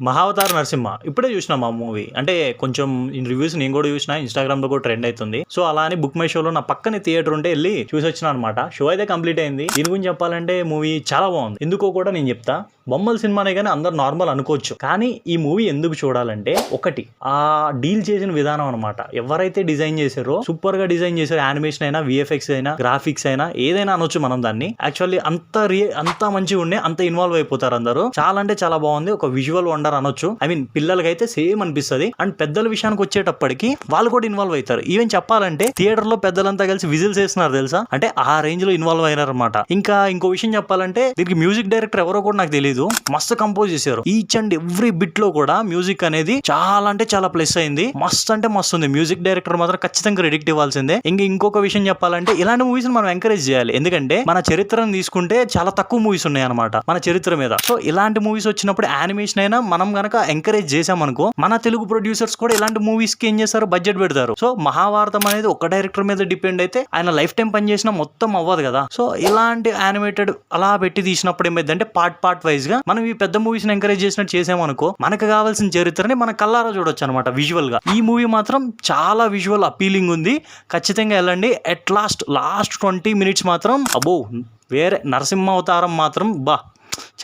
మహావతార నరసింహ. ఇప్పుడే చూసిన మా మూవీ. అంటే కొంచెం రివ్యూస్ నేను కూడా చూసిన ఇన్స్టాగ్రామ్లో కూడా ట్రెండ్ అవుతుంది సో అలా అని బుక్ మై షోలో నా పక్కనే థియేటర్ ఉంటే వెళ్ళి చూసి వచ్చిన అనమాట షో అయితే కంప్లీట్ అయింది. దీని గురించి చెప్పాలంటే మూవీ చాలా బాగుంది. ఎందుకో కూడా నేను చెప్తా. బొమ్మల సినిమానే కానీ అందరు నార్మల్ అనుకోవచ్చు. కానీ ఈ మూవీ ఎందుకు చూడాలంటే ఒకటి ఆ డీల్ చేసిన విధానం అనమాట ఎవరైతే డిజైన్ చేశారో సూపర్గా డిజైన్ చేశారో యానిమేషన్ అయినా విఎఫ్ఎక్స్ అయినా గ్రాఫిక్స్ అయినా ఏదైనా అనొచ్చు మనం దాన్ని. యాక్చువల్లీ అంత రియే అంత మంచిగా ఉండే అంత ఇన్వాల్వ్ అయిపోతారు అందరూ. చాలా అంటే చాలా బాగుంది ఒక విజువల్ వండర్ అనొచ్చు. ఐ మీన్ పిల్లలకి అయితే సేమ్ అనిపిస్తుంది. అండ్ పెద్దల విషయానికి వచ్చేటప్పటికి వాళ్ళు కూడా ఇన్వాల్వ్ అవుతారు. ఈవెన్ చెప్పాలంటే థియేటర్లో పెద్దలంతా కలిసి విజిల్స్ వేస్తున్నారు తెలుసా? అంటే ఆ రేంజ్లో ఇన్వాల్వ్ అయినారనమాట ఇంకా ఇంకో విషయం చెప్పాలంటే దీనికి మ్యూజిక్ డైరెక్టర్ ఎవరో కూడా నాకు తెలియదు మస్తు కంపోజ్ చేశారు. ఈచ్ అండ్ ఎవ్రీ బిట్లో కూడా మ్యూజిక్ అనేది చాలా అంటే చాలా ప్లస్ అయింది. మస్తు అంటే మస్తు ఉంది. మ్యూజిక్ డైరెక్టర్ మాత్రం ఖచ్చితంగా క్రెడిట్ ఇవ్వాల్సిందే. ఇంకా ఇంకొక విషయం చెప్పాలంటే ఇలాంటి మూవీస్ మనం ఎంకరేజ్ చేయాలి. ఎందుకంటే మన చరిత్రను తీసుకుంటే చాలా తక్కువ మూవీస్ ఉన్నాయి అనమాట మన చరిత్ర మీద. సో ఇలాంటి మూవీస్ వచ్చినప్పుడు యానిమేషన్ అయినా మనం గనక ఎంకరేజ్ చేసామనుకో మన తెలుగు ప్రొడ్యూసర్స్ కూడా ఇలాంటి మూవీస్కి ఏం చేస్తారు? బడ్జెట్ పెడతారు. సో మహాభారతం అనేది ఒక డైరెక్టర్ మీద డిపెండ్ అయితే ఆయన లైఫ్ టైం పనిచేసిన మొత్తం అవ్వదు కదా. సో ఇలాంటి యానిమేటెడ్ అలా పెట్టి తీసినప్పుడు ఏమైందంటే పార్ట్ పార్ట్ వైజ్ గా మనం ఈ పెద్ద మూవీస్ని ఎంకరేజ్ చేసినట్టు చేసామనుకో మనకు కావాల్సిన చరిత్రని మన కల్లారా చూడొచ్చు అనమాట విజువల్గా. ఈ మూవీ మాత్రం చాలా విజువల్ అపీలింగ్ ఉంది. ఖచ్చితంగా వెళ్ళండి. At last last twenty minutes మాత్రం అబో వేరే నరసింహ అవతారం మాత్రం బా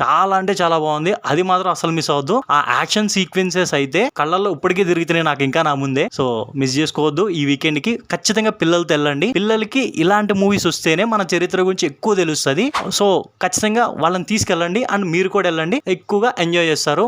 చాలా అంటే చాలా బాగుంది. అది మాత్రం అసలు మిస్ అవద్దు ఆ యాక్షన్ సీక్వెన్సెస్ అయితే కళ్ళల్లో ఇప్పటికే తిరుగుతున్నాయి నాకు ఇంకా నా ముందే. సో మిస్ చేసుకోవద్దు. ఈ వీకెండ్కి ఖచ్చితంగా పిల్లలతో వెళ్ళండి. పిల్లలకి ఇలాంటి మూవీస్ వస్తేనే మన చరిత్ర గురించి ఎక్కువ తెలుస్తుంది. సో ఖచ్చితంగా వాళ్ళని తీసుకెళ్ళండి. అండ్ మీరు కూడా వెళ్ళండి. ఎక్కువగా ఎంజాయ్ చేస్తారు.